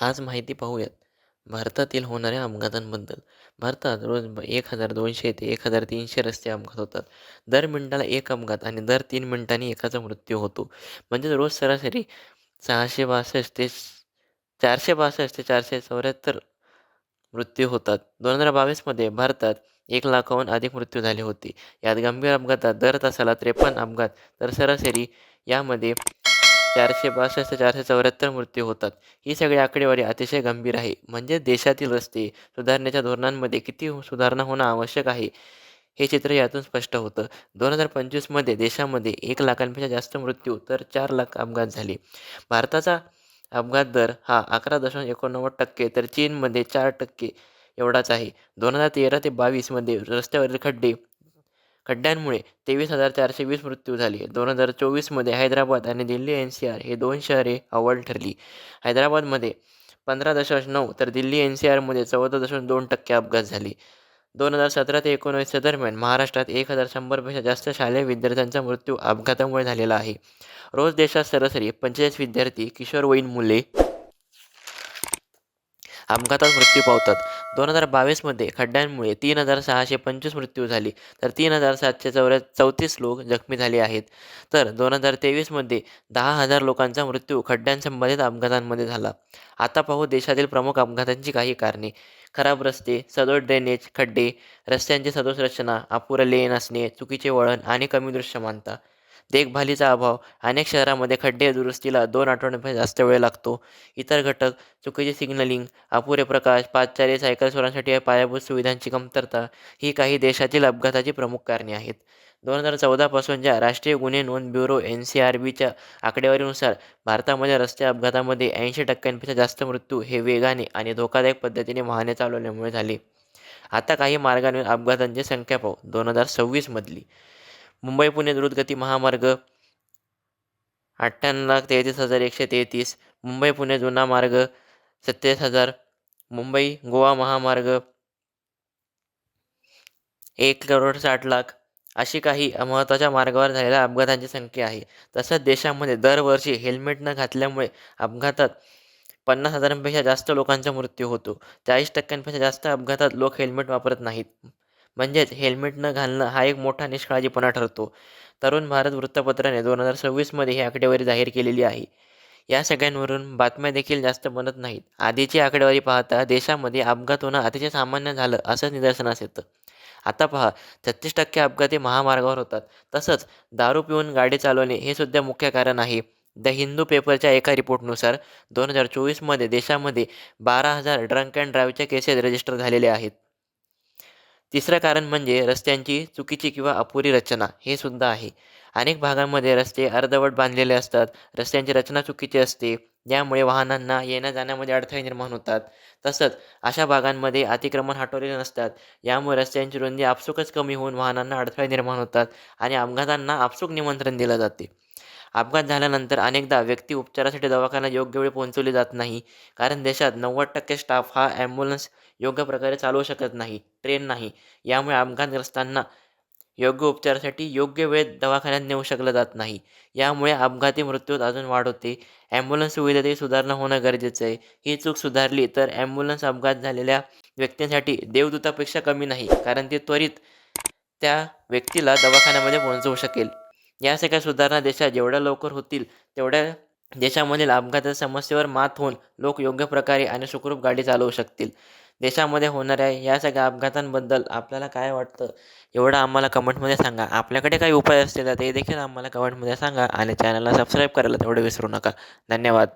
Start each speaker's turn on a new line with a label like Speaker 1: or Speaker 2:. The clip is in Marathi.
Speaker 1: आज माहिती पाहूयात. भारतातील होणाऱ्या अपघातांबद्दल. भारतात रोज एक हजार दोनशे ते एक हजार तीनशे रस्ते अपघात होतात. दर मिनटाला एक अपघात आणि दर तीन मिनिटांनी एकाचा मृत्यू होतो. म्हणजेच रोज सरासरी सहाशे बासष्ट ते चारशे बासष्ट ते चारशे चौऱ्याहत्तर मृत्यू होतात. दोन हजार बावीसमध्ये भारतात एक लाखाहून अधिक मृत्यू झाले होते. यात गंभीर अपघातात दर तासाला त्रेपन्न अपघात. तर सरासरी यामध्ये चारशे बासष्ट चारशे चौऱ्याहत्तर मृत्यू होतात. ही सगळी आकडेवारी अतिशय गंभीर आहे. म्हणजे देशातील रस्ते सुधारण्याच्या धोरणांमध्ये किती सुधारणा होणं आवश्यक आहे हे चित्र यातून स्पष्ट होतं. दोन हजार पंचवीसमध्ये देशामध्ये एक लाखांपेक्षा जास्त मृत्यू तर चार लाख अपघात झाले. भारताचा अपघात दर हा अकरा दशांश एकोणनव्वद टक्के तर चीनमध्ये चार टक्के एवढाच आहे. दोन हजार तेरा ते बावीसमध्ये रस्त्यावरील खड्डे खड्ड्यांमुळे तेवीस हजार चारशे वीस मृत्यू झाले. दोन हजार चोवीसमध्ये हैदराबाद आणि दिल्ली एन सी आर हे दोन शहरे अव्वल ठरली. हैदराबादमध्ये पंधरा दशांश नऊ तर दिल्ली एन सी आरमध्ये चौदा दशांश दोन टक्के अपघात झाले. दोन हजार सतरा ते एकोणवीसच्या दरम्यान महाराष्ट्रात एक हजार शंभरपेक्षा जास्त शालेय विद्यार्थ्यांचा मृत्यू अपघातामुळे झालेला आहे. रोज देशात सरासरी पंचेचाळीस विद्यार्थी किशोरवयीन मुले अपघातात मृत्यू पावतात. दोन हजार बावीसमध्ये खड्ड्यांमुळे तीन हजार सहाशे पंचवीस मृत्यू झाली. तर तीन हजार सातशे चौऱ्या चौतीस लोक जखमी झाले आहेत. तर दोन हजार तेवीसमध्ये दहा हजार लोकांचा मृत्यू खड्ड्यांसंबंधित अपघातांमध्ये झाला. आता पाहू देशातील प्रमुख अपघातांची काही कारणे. खराब रस्ते सदोष ड्रेनेज खड्डे रस्त्यांची सदोष रचना अपुरं लेन असणे चुकीचे वळण आणि कमी दृश्यमानता. देखभालीचा अभाव अनेक शहरामध्ये खड्डे दुरुस्तीला दोन आठवड्यांपेक्षा जास्त वेळ लागतो. इतर घटक चुकीचे सिग्नलिंग अपुरे प्रकाश पादचारी सायकल स्वरांसाठी पायाभूत सुविधांची कमतरता ही काही देशातील अपघाताची प्रमुख कारणे आहेत. दोन हजार चौदापासूनच्या राष्ट्रीय गुन्हे नोंद ब्युरो एन सी आर बीच्या आकडेवारीनुसार भारतामध्ये रस्ते अपघातामध्ये ऐंशी टक्क्यांपेक्षा जास्त मृत्यू हे वेगाने आणि धोकादायक पद्धतीने वाहने चालवल्यामुळे झाले. आता काही मार्गांवर अपघातांची संख्या पाहू. दोन हजार सव्वीसमधली मुंबई पुणे द्रुतगती महामार्ग अठ्ठ्याण्णव लाख तेहतीस हजार एकशे तेहतीस मुंबई पुणे जुना मार्ग सत्तेचाळीस हजार मुंबई गोवा महामार्ग एक करोड साठ लाख. अशी काही महत्त्वाच्या मार्गावर झालेल्या अपघातांची संख्या आहे. तसंच देशामध्ये दरवर्षी हेल्मेट न घातल्यामुळे अपघातात पन्नास हजारांपेक्षा जास्त लोकांचा मृत्यू होतो. चाळीस टक्क्यांपेक्षा जास्त अपघातात लोक हेल्मेट वापरत नाहीत. म्हणजेच हेल्मेट न घालणं हा एक मोठा निष्काळजीपणा ठरतो. तरुण भारत वृत्तपत्राने दोन हजार सव्वीसमध्ये ही आकडेवारी जाहीर केलेली आहे. या सगळ्यांवरून बातम्या देखील जास्त बनत नाहीत. आधीची आकडेवारी पाहता देशामध्ये अपघात होणं अतिशय सामान्य झालं असं निदर्शनास येतं. आता पहा छत्तीस टक्के अपघाती महामार्गावर होतात. तसंच दारू पिऊन गाडी चालवणे हे सुद्धा मुख्य कारण आहे. द हिंदू पेपरच्या एका रिपोर्टनुसार दोन हजार चोवीसमध्ये देशामध्ये बारा हजार ड्रंक अँड ड्राईव्हच्या केसेस रजिस्टर झालेल्या आहेत. तिसरं कारण म्हणजे रस्त्यांची चुकीची किंवा अपुरी रचना हे सुद्धा आहे. अनेक भागांमध्ये रस्ते अर्धवट बांधलेले असतात रस्त्यांची रचना चुकीची असते यामुळे वाहनांना येण्या जाण्यामध्ये अडथळे निर्माण होतात. तसंच अशा भागांमध्ये अतिक्रमण हटवलेले नसतात यामुळे रस्त्यांची रुंदी आपसुकच कमी होऊन वाहनांना अडथळे निर्माण होतात आणि अपघातांना आपसुक निमंत्रण दिलं जाते. अपघात झाल्यानंतर अनेकदा व्यक्ती उपचारासाठी दवाखान्यात योग्य वेळी पोहोचवली जात नाही कारण देशात नव्वद टक्के स्टाफ हा ॲम्ब्युलन्स योग्य प्रकारे चालवू शकत नाही ट्रेन नाही. यामुळे अपघातग्रस्तांना योग्य उपचारासाठी योग्य वेळेत दवाखान्यात नेऊ शकलं जात नाही. यामुळे अपघाती मृत्यूत अजून वाढ होते. ॲम्ब्युलन्स सुविधेतही सुधारणा होणं गरजेचं आहे. ही चूक सुधारली तर ॲम्ब्युलन्स अपघात झालेल्या व्यक्तींसाठी देवदूतापेक्षा कमी नाही कारण ते त्वरित त्या व्यक्तीला दवाखान्यामध्ये पोहोचवू शकेल. या सगळ्या सुधारणा देशात जेवढ्या लवकर होतील तेवढ्या देशामधील अपघाताच्या समस्येवर मात होऊन लोक योग्य प्रकारे आणि सुखरूप गाडी चालवू शकतील. देशामध्ये होणाऱ्या या सगळ्या अपघातांबद्दल आपल्याला काय वाटतं एवढं आम्हाला कमेंटमध्ये सांगा. आपल्याकडे काही उपाय असतील तर ते देखील आम्हाला कमेंटमध्ये सांगा आणि चॅनलला सबस्क्राईब करायला तेवढं विसरू नका. धन्यवाद.